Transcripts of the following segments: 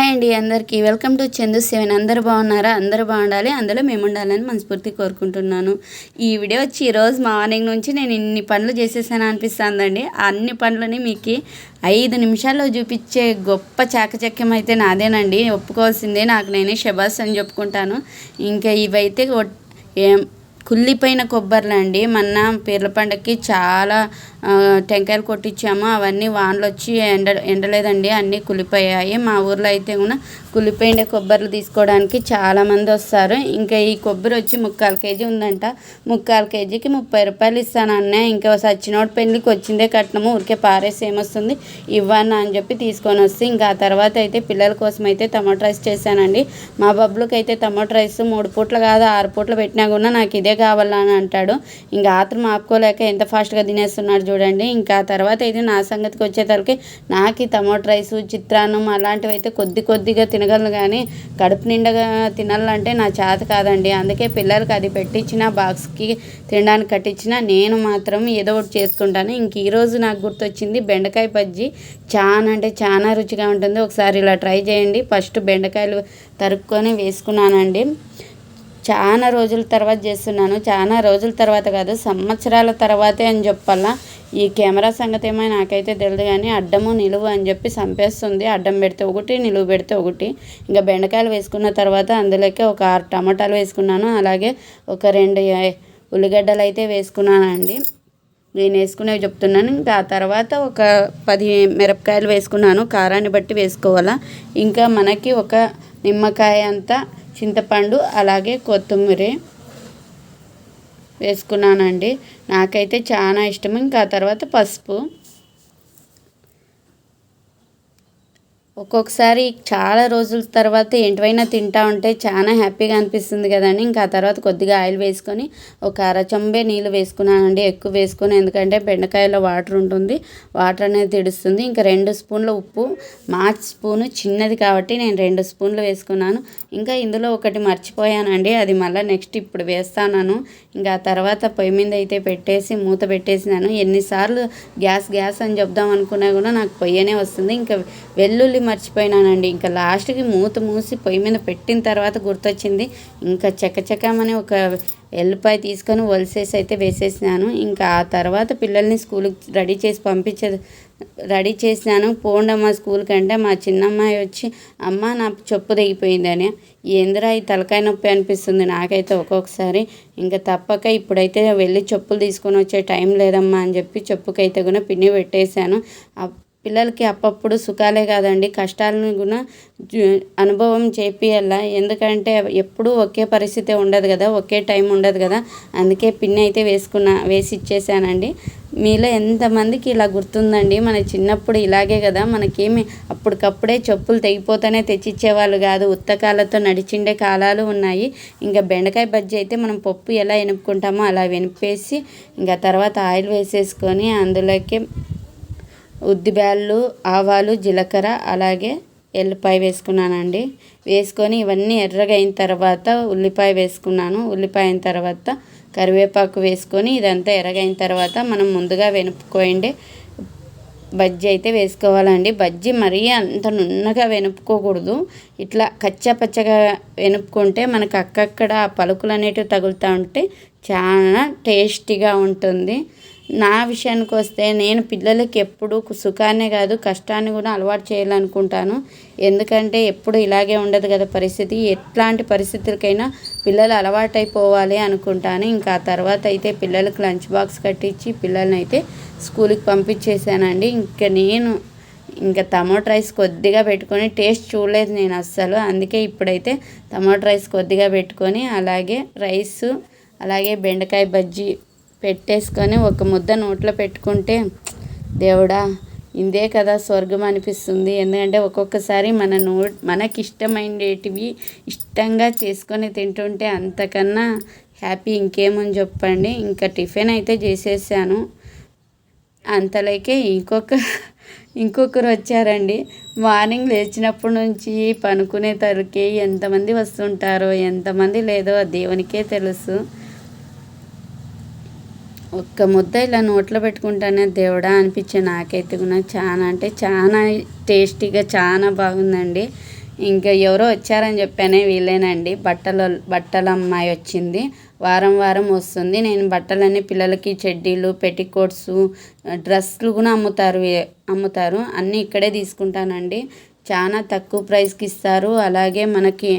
Hi అండి అందరికీ. Welcome to Chandu seven. అందరు బాగున్నారా? అందరూ బాగుండాలి. అందులో మేము ఉండాలని మనస్ఫూర్తి కోరుకుంటున్నాను. ఈ వీడియో వచ్చి ఈరోజు మార్నింగ్ నుంచి నేను ఇన్ని పనులు చేసేసాను అనిపిస్తుందండి. అన్ని పనులని మీకు ఐదు నిమిషాల్లో చూపించే గొప్ప చాకచక్యం అయితే నాదేనండి. ఒప్పుకోవాల్సిందే. నాకు నేనే షబాస్ అని చెప్పుకుంటాను. ఇంకా ఇవైతే ఏం కుళ్ళిపోయిన కొబ్బరిలు అండి. మొన్న పీర్ల పండగకి చాలా టెంకాయలు కొట్టించాము. అవన్నీ వానలు వచ్చి ఎండ ఎండలేదండి. అన్నీ కులిపోయాయి మా ఊర్లో అయితే కూడా కులిపోయిన కొబ్బరిలు తీసుకోవడానికి చాలామంది వస్తారు. ఇంకా ఈ కొబ్బరి వచ్చి ముక్కాలు కేజీ ఉందంట. ముక్కాలు కేజీకి ముప్పై రూపాయలు ఇస్తాను అన్న. ఇంకా సచ్చినోడు పెళ్ళికి వచ్చిందే కట్నము. ఊరికే పారేసి ఏమొస్తుంది? ఇవ్వను అని చెప్పి తీసుకొని వస్తే ఇంకా ఆ తర్వాత అయితే పిల్లల కోసం అయితే టమాటో రైస్ చేశానండి. మా బబ్బులకి అయితే టమాటో రైస్ మూడు పూట్లు కాదు ఆరు పూట్లు పెట్టినా కూడా నాకు ఇదే కావాలా అని అంటాడు. ఇంకా ఆత్రం ఆపుకోలేక ఎంత ఫాస్ట్గా తినేస్తున్నాడు చూడండి. ఇంకా తర్వాత అయితే నా సంగతికి వచ్చేసరికి నాకు ఈ టమాటో రైస్ చిత్రాన్నం అలాంటివి అయితే కొద్ది కొద్దిగా తినగలను కానీ కడుపు నిండగా తినాలంటే నా చేత కాదండి. అందుకే పిల్లలకి అది పెట్టించిన బాక్స్కి తినడానికి కట్టించిన నేను మాత్రం ఏదో ఒకటి చేసుకుంటాను. ఇంక ఈరోజు నాకు గుర్తొచ్చింది బెండకాయ బజ్జి. చాలా అంటే చాలా రుచిగా ఉంటుంది. ఒకసారి ఇలా ట్రై చేయండి. ఫస్ట్ బెండకాయలు తరుక్కొని వేసుకున్నానండి. చాలా రోజుల తర్వాత చేస్తున్నాను. చాలా రోజుల తర్వాత కాదు సంవత్సరాల తర్వాతే అని చెప్పాలా. ఈ కెమెరా సంగతి ఏమో నాకైతే తెలియదు కానీ అడ్డము నిలువు అని చెప్పి సంపేస్తుంది అడ్డం పెడితే ఒకటి నిలువు పెడితే ఒకటి. ఇంకా బెండకాయలు వేసుకున్న తర్వాత అందులోకి ఒక ఆరు టమాటాలు వేసుకున్నాను. అలాగే ఒక రెండు ఉల్లిగడ్డలు అయితే వేసుకున్నానండి నేను వేసుకునేవి చెప్తున్నాను. ఇంకా ఆ తర్వాత ఒక పది మిరపకాయలు వేసుకున్నాను. కారాన్ని బట్టి వేసుకోవాలా. ఇంకా మనకి ఒక నిమ్మకాయ అంతా చింతపండు అలాగే కొత్తిమీర వేసుకున్నానండి. నాకైతే చాలా ఇష్టం. ఇంకా తర్వాత పసుపు. ఒక్కొక్కసారి చాలా రోజుల తర్వాత ఏంటివైనా తింటా ఉంటే చాలా హ్యాపీగా అనిపిస్తుంది కదండి. ఇంకా ఆ తర్వాత కొద్దిగా ఆయిల్ వేసుకొని ఒక అరచంబే నీళ్ళు వేసుకున్నానండి. ఎక్కువ వేసుకుని. ఎందుకంటే బెండకాయలో వాటర్ ఉంటుంది. వాటర్ అనేది తిడుస్తుంది ఇంకా రెండు స్పూన్ల ఉప్పు మా స్పూను చిన్నది కాబట్టి నేను రెండు స్పూన్లు వేసుకున్నాను. ఇంకా ఇందులో ఒకటి మర్చిపోయానండి. అది మళ్ళీ నెక్స్ట్ ఇప్పుడు వేస్తాను ఇంకా ఆ తర్వాత పొయ్యి మీద అయితే పెట్టేసి మూత పెట్టేసినాను. ఎన్నిసార్లు గ్యాస్ గ్యాస్ అని చెప్దాం అనుకున్నా కూడా నాకు పొయ్యనే వస్తుంది. ఇంకా వెల్లుల్లి మర్చిపోయినానండి. ఇంకా లాస్ట్కి మూత మూసి పొయ్యి మీద పెట్టిన తర్వాత గుర్తొచ్చింది. ఇంకా చకచకమని ఒక ఎల్లిపాయ తీసుకొని వలిసేసి అయితే వేసేసినాను. ఇంకా ఆ తర్వాత పిల్లల్ని స్కూల్కి రెడీ చేసి పంపించే రెడీ చేసినాను. పోండమ్మ స్కూల్కి అంటే మా చిన్నమ్మాయి వచ్చి అమ్మ నా చెప్పు తెగిపోయిందని ఏందిరా ఈ తలకాయ నొప్పి అనిపిస్తుంది నాకైతే ఒక్కొక్కసారి. ఇంకా తప్పక ఇప్పుడైతే వెళ్ళి చెప్పులు తీసుకొని వచ్చే టైం లేదమ్మా అని చెప్పి చెప్పుకైతే కూడా పిన్ని పెట్టేశాను. పిల్లలకి అప్పప్పుడు సుఖాలే కాదండి. కష్టాలను కూడా అనుభవం చేపియాల ఎందుకంటే ఎప్పుడూ ఒకే పరిస్థితి ఉండదు కదా ఒకే టైం ఉండదు కదా. అందుకే పిన్ అయితే వేసుకున్న వేసి ఇచ్చేసానండి. మీలో ఎంతమందికి ఇలా గుర్తుందండి? మన చిన్నప్పుడు ఇలాగే కదా మనకేమి అప్పటికప్పుడే చెప్పులు తెగిపోతేనే తెచ్చిచ్చేవాళ్ళు కాదు. ఉత్తకాలతో నడిచిండే కాలాలు ఉన్నాయి. ఇంకా బెండకాయ బజ్జీ అయితే మనం పప్పు ఎలా వెనుక్కుంటామో అలా వెనిపేసి ఇంకా తర్వాత ఆయిల్ వేసేసుకొని అందులోకి ఉద్దిబ్యాళ్ళు ఆవాలు జీలకర్ర అలాగే ఎల్లిపాయ వేసుకున్నానండి. వేసుకొని ఇవన్నీ ఎర్రగా అయిన తర్వాత ఉల్లిపాయ వేసుకున్నాను. ఉల్లిపాయ అయిన తర్వాత కరివేపాకు వేసుకొని ఇదంతా ఎర్రగైన తర్వాత మనం ముందుగా వెనుపుకోండి బజ్జీ అయితే వేసుకోవాలండి. బజ్జీ మరీ అంత నున్నగా వెనుపుకోకూడదు. ఇట్లా కచ్చా పచ్చగా వెనుపుకుంటే మనకు అక్కక్కడ ఆ పలుకులు అనేటివి తగులుతూ ఉంటే చాలా టేస్టీగా ఉంటుంది. నా విషయానికి వస్తే నేను పిల్లలకి ఎప్పుడు సుఖాన్నే కాదు కష్టాన్ని కూడా అలవాటు చేయాలనుకుంటాను. ఎందుకంటే ఎప్పుడు ఇలాగే ఉండదు కదా పరిస్థితి. ఎట్లాంటి పరిస్థితులకైనా పిల్లలు అలవాటైపోవాలి అనుకుంటాను. ఇంకా ఆ తర్వాత అయితే పిల్లలకు లంచ్ బాక్స్ కట్టించి పిల్లల్ని అయితే స్కూల్కి పంపించేసానండి ఇంకా నేను ఇంకా టమాటో రైస్ కొద్దిగా పెట్టుకొని టేస్ట్ చూడలేదు నేను అస్సలు. అందుకే ఇప్పుడైతే టమాటో రైస్ కొద్దిగా పెట్టుకొని అలాగే రైసు అలాగే బెండకాయ బజ్జీ పెట్టేసుకొని ఒక ముద్ద నోట్లో పెట్టుకుంటే దేవుడా ఇందే కదా స్వర్గం అనిపిస్తుంది. ఎందుకంటే ఒక్కొక్కసారి మన నో మనకి ఇష్టమైనటివి ఇష్టంగా చేసుకొని తింటుంటే అంతకన్నా హ్యాపీ ఇంకేమని చెప్పండి. ఇంకా టిఫిన్ అయితే చేసేసాను. అంతలోకే ఇంకొక ఇంకొకరు వచ్చారండి. మార్నింగ్ లేచినప్పటి నుంచి పనుకునే తరకే ఎంతమంది వస్తుంటారో ఎంతమంది లేదో దేవునికే తెలుసు. ఒక్క ముద్ద ఇలా నోట్లో పెట్టుకుంటానే దేవుడా అనిపించే నాకైతే కూడా చాలా అంటే చాలా టేస్టీగా చాలా బాగుందండి. ఇంకా ఎవరో వచ్చారని చెప్పానే వీళ్ళేనండి బట్టల బట్టల అమ్మాయి వచ్చింది. వారం వారం వస్తుంది. నేను బట్టలన్నీ పిల్లలకి చెడ్డీలు పెట్టికోట్స్ డ్రెస్సులు కూడా అమ్ముతారు అమ్ముతారు. అన్నీ ఇక్కడే తీసుకుంటానండి. చాలా తక్కువ ప్రైస్కి ఇస్తారు. అలాగే మనకి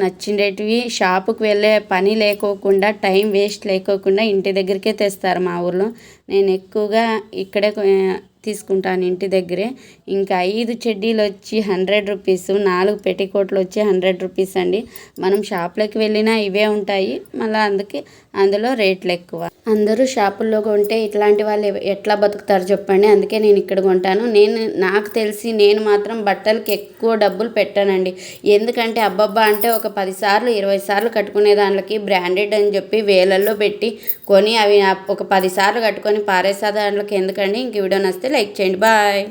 నచ్చిండేటివి షాపుకి వెళ్ళే పని లేకోకుండా టైం వేస్ట్ లేకోకుండా ఇంటి దగ్గరికే తెస్తారు మా ఊర్లో. నేను ఎక్కువగా ఇక్కడే తీసుకుంటాను ఇంటి దగ్గరే. ఇంకా ఐదు చెడ్డీలు వచ్చి హండ్రెడ్ రూపీస్ నాలుగు పెట్టికోట్లు వచ్చి హండ్రెడ్ రూపీస్ అండి. మనం షాప్లోకి వెళ్ళినా ఇవే ఉంటాయి. మళ్ళీ అందుకే అందులో రేట్లు ఎక్కువ. అందరూ షాపుల్లో కొంటే ఇట్లాంటి వాళ్ళు ఎట్లా బతుకుతారు చెప్పండి. అందుకే నేను ఇక్కడ కొంటాను. నేను నాకు తెలిసి నేను మాత్రం బట్టలకి ఎక్కువ డబ్బులు పెట్టానండి. ఎందుకంటే అబ్బబ్బా అంటే ఒక పది సార్లు ఇరవై సార్లు కట్టుకునే దానికి బ్రాండెడ్ అని చెప్పి వేలల్లో పెట్టి కొని అవి ఒక పది సార్లు కట్టుకొని పారేసే దాంట్లోకి ఎందుకండి? ఇంక వీడియో నచ్చితే లైక్ చేయండి బాయ్